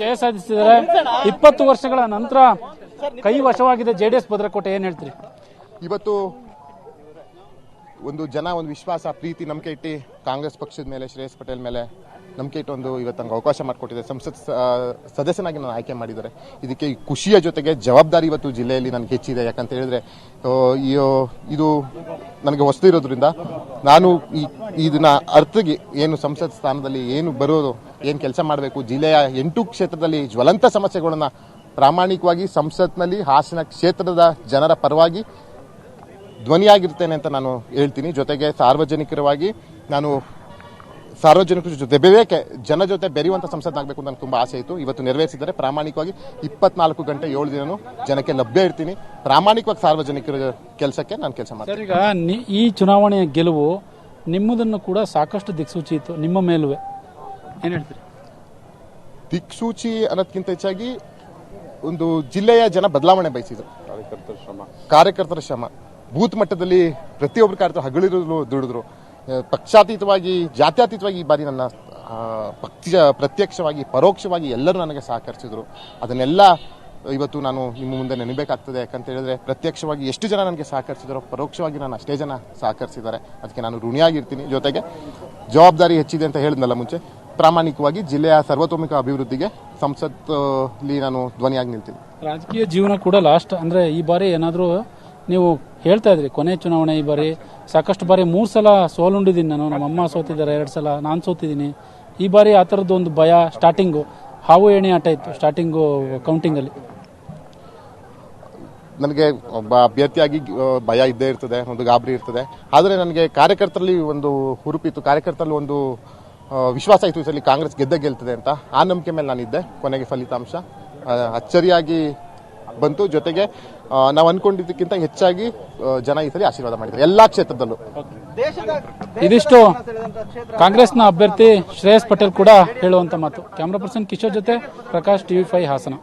ಜಯ ಸಾಧಿಸಿದರೆ ಇಪ್ಪತ್ತು ವರ್ಷಗಳ ನಂತರ ಕೈ ವಶವಾಗಿದೆ ಜೆಡಿಎಸ್ ಭದ್ರಕೋಟೆ. ಏನ್ ಹೇಳ್ತೀರಿ? ಇವತ್ತು ಒಂದು ಜನ, ಒಂದು ವಿಶ್ವಾಸ, ಪ್ರೀತಿ, ನಂಬಿಕೆ ಇಟ್ಟು ಕಾಂಗ್ರೆಸ್ ಪಕ್ಷದ ಮೇಲೆ, ಶ್ರೇಯಸ್ ಪಟೇಲ್ ಮೇಲೆ ನಂಬಿಕೆ ಇಟ್ಟೊಂದು ಇವತ್ತು ನಂಗೆ ಅವಕಾಶ ಮಾಡಿಕೊಟ್ಟಿದೆ. ಸಂಸತ್ ಸದಸ್ಯನಾಗಿ ನಾನು ಆಯ್ಕೆ ಮಾಡಿದ್ದಾರೆ. ಇದಕ್ಕೆ ಈ ಖುಷಿಯ ಜೊತೆಗೆ ಜವಾಬ್ದಾರಿ ಇವತ್ತು ಜಿಲ್ಲೆಯಲ್ಲಿ ನನಗೆ ಹೆಚ್ಚಿದೆ. ಯಾಕಂತ ಹೇಳಿದ್ರೆ ಇದು ನನಗೆ ಹೊಸ್ತು ಇರೋದ್ರಿಂದ ನಾನು ಈ- ಇದನ್ನ ಅರ್ಥಗೆ ಏನು ಸಂಸತ್ ಸ್ಥಾನದಲ್ಲಿ ಏನು ಬರೋದು, ಏನು ಕೆಲಸ ಮಾಡಬೇಕು, ಜಿಲ್ಲೆಯ ಎಂಟು ಕ್ಷೇತ್ರದಲ್ಲಿ ಜ್ವಲಂತ ಸಮಸ್ಯೆಗಳನ್ನ ಪ್ರಾಮಾಣಿಕವಾಗಿ ಸಂಸತ್ನಲ್ಲಿ, ಹಾಸನ ಕ್ಷೇತ್ರದ ಜನರ ಪರವಾಗಿ ಧ್ವನಿಯಾಗಿರ್ತೇನೆ ಅಂತ ನಾನು ಹೇಳ್ತೀನಿ. ಜೊತೆಗೆ ಸಾರ್ವಜನಿಕರವಾಗಿ ನಾನು ಸಾರ್ವಜನಿಕರ ಜೊತೆ ಬೆರೆಯಕ್ಕೆ ಜನ ಜೊತೆ ಬೆರೆಯುವಂತ ಸಂಸತ್ನಾಗಬೇಕು ಅಂತ ನನಗೆ ತುಂಬಾ ಆಸೆ ಇತ್ತು. ಇವತ್ತು ನೆರವೇರಿಸಿದ್ದಾರೆ. ಪ್ರಾಮಾಣಿಕವಾಗಿ ಇಪ್ಪತ್ನಾಲ್ಕು ಗಂಟೆ ಏಳು ದಿನನೂ ಜನಕ್ಕೆ ಲಭ್ಯ ಇರ್ತೀನಿ. ಪ್ರಾಮಾಣಿಕವಾಗಿ ಸಾರ್ವಜನಿಕರ ಕೆಲಸಕ್ಕೆ ನಾನು ಕೆಲಸ ಮಾಡ್ತೀನಿ. ಸರ್ ಈಗ ಈ ಚುನಾವಣೆಯ ಗೆಲುವು ನಿಮ್ಮದನ್ನು ಕೂಡ ಸಾಕಷ್ಟು ದಿಕ್ಸೂಚಿ ಇತ್ತು ನಿಮ್ಮ ಮೇಲುವೆ. ಏನ್ ಹೇಳ್ತೀರಿ? ದಿಕ್ಸೂಚಿ ಅನ್ನೋದಕ್ಕಿಂತ ಹೆಚ್ಚಾಗಿ ಒಂದು ಜಿಲ್ಲೆಯ ಜನ ಬದಲಾವಣೆ ಬಯಸಿದ್ರು. ಕಾರ್ಯಕರ್ತರ ಶ್ರಮ. ಬೂತ್ ಮಟ್ಟದಲ್ಲಿ ಪ್ರತಿಯೊಬ್ಬರು ಕಾರ್ಯಕರ್ತರು ಹಗಳಿರಲು ದುಡಿದ್ರು. ಪಕ್ಷಾತೀತವಾಗಿ, ಜಾತ್ಯತೀತವಾಗಿ ಈ ಬಾರಿ ನನ್ನ ಪಕ್ಷ, ಪ್ರತ್ಯಕ್ಷವಾಗಿ, ಪರೋಕ್ಷವಾಗಿ ಎಲ್ಲರೂ ನನಗೆ ಸಹಕರಿಸಿದ್ರು. ಅದನ್ನೆಲ್ಲ ಇವತ್ತು ನಾನು ನಿಮ್ಮ ಮುಂದೆ ನೆನಬೇಕಾಗ್ತದೆ. ಯಾಕಂತ ಹೇಳಿದ್ರೆ ಪ್ರತ್ಯಕ್ಷವಾಗಿ ಎಷ್ಟು ಜನ ನನಗೆ ಸಹಕರಿಸಿದ್ರು, ಪರೋಕ್ಷವಾಗಿ ನಾನು ಅಷ್ಟೇ ಜನ ಸಹಕರಿಸಿದ್ದಾರೆ. ಅದಕ್ಕೆ ನಾನು ಋಣಿಯಾಗಿರ್ತೀನಿ. ಜೊತೆಗೆ ಜವಾಬ್ದಾರಿ ಹೆಚ್ಚಿದೆ ಅಂತ ಹೇಳಿದ್ನಲ್ಲ ಮುಂಚೆ. ಪ್ರಾಮಾಣಿಕವಾಗಿ ಜಿಲ್ಲೆಯ ಸರ್ವತೋಮುಖ ಅಭಿವೃದ್ಧಿಗೆ ಸಂಸತ್ತಲ್ಲಿ ನಾನು ಧ್ವನಿಯಾಗಿ ನಿಲ್ತೀನಿ. ರಾಜಕೀಯ ಜೀವನ ಕೂಡ ಲಾಸ್ಟ್ ಅಂದ್ರೆ ಈ ಬಾರಿ ಏನಾದರೂ ನೀವು ಹೇಳ್ತಾ ಇದ್ರಿ, ಕೊನೆ ಚುನಾವಣೆ ಈ ಬಾರಿ. ಸಾಕಷ್ಟು ಬಾರಿ ಮೂರು ಸಲ ಸೋಲುಂಡಿದ್ದೀನಿ ನಾನು. ನಮ್ಮ ಅಮ್ಮ ಸೋತಿದ್ದಾರೆ, ಎರಡು ಸಲ ನಾನು ಸೋತಿದ್ದೀನಿ. ಈ ಬಾರಿ ಆ ಥರದ್ದು ಒಂದು ಭಯ ಸ್ಟಾರ್ಟಿಂಗು ಹಾವು ಏಣಿ ಆಟ ಇತ್ತು ಸ್ಟಾರ್ಟಿಂಗು ಕೌಂಟಿಂಗಲ್ಲಿ ನನಗೆ ಒಬ್ಬ ಅಭ್ಯರ್ಥಿಯಾಗಿ ಭಯ ಇದ್ದೇ ಇರ್ತದೆ, ಒಂದು ಗಾಬರಿ ಇರ್ತದೆ. ಆದರೆ ನನಗೆ ಕಾರ್ಯಕರ್ತರಲ್ಲಿ ಒಂದು ಹುರುಪಿತ್ತು. ಕಾರ್ಯಕರ್ತರಲ್ಲಿ ಒಂದು ವಿಶ್ವಾಸ ಇತ್ತು. ಈ ಕಾಂಗ್ರೆಸ್ ಗೆದ್ದ ಗೆಲ್ತದೆ ಅಂತ. ಆ ನಂಬಿಕೆ ಮೇಲೆ ನಾನಿದ್ದೆ, ಕೊನೆಗೆ ಫಲಿತಾಂಶ. ಅಚ್ಚರಿಯಾಗಿ ಬಂತು. ಜೊತೆಗೆ ನಾವು ಅನ್ಕೊಂಡಿದ್ದಕ್ಕಿಂತ ಹೆಚ್ಚಾಗಿ ಜನ ಈ ಸಲ ಆಶೀರ್ವಾದ ಮಾಡಿದ್ದಾರೆ. ಎಲ್ಲಾ ಕ್ಷೇತ್ರದಲ್ಲೂ. ಇದಿಷ್ಟು ಕಾಂಗ್ರೆಸ್ನ ಅಭ್ಯರ್ಥಿ ಶ್ರೇಯಸ್ ಪಟೇಲ್ ಕೂಡ ಹೇಳುವಂತ ಮಾತು. ಕ್ಯಾಮ್ರಾ ಪರ್ಸನ್ ಕಿಶೋರ್ ಜೊತೆ ಪ್ರಕಾಶ್ ಟಿವಿ ಫೈ ಹಾಸನ.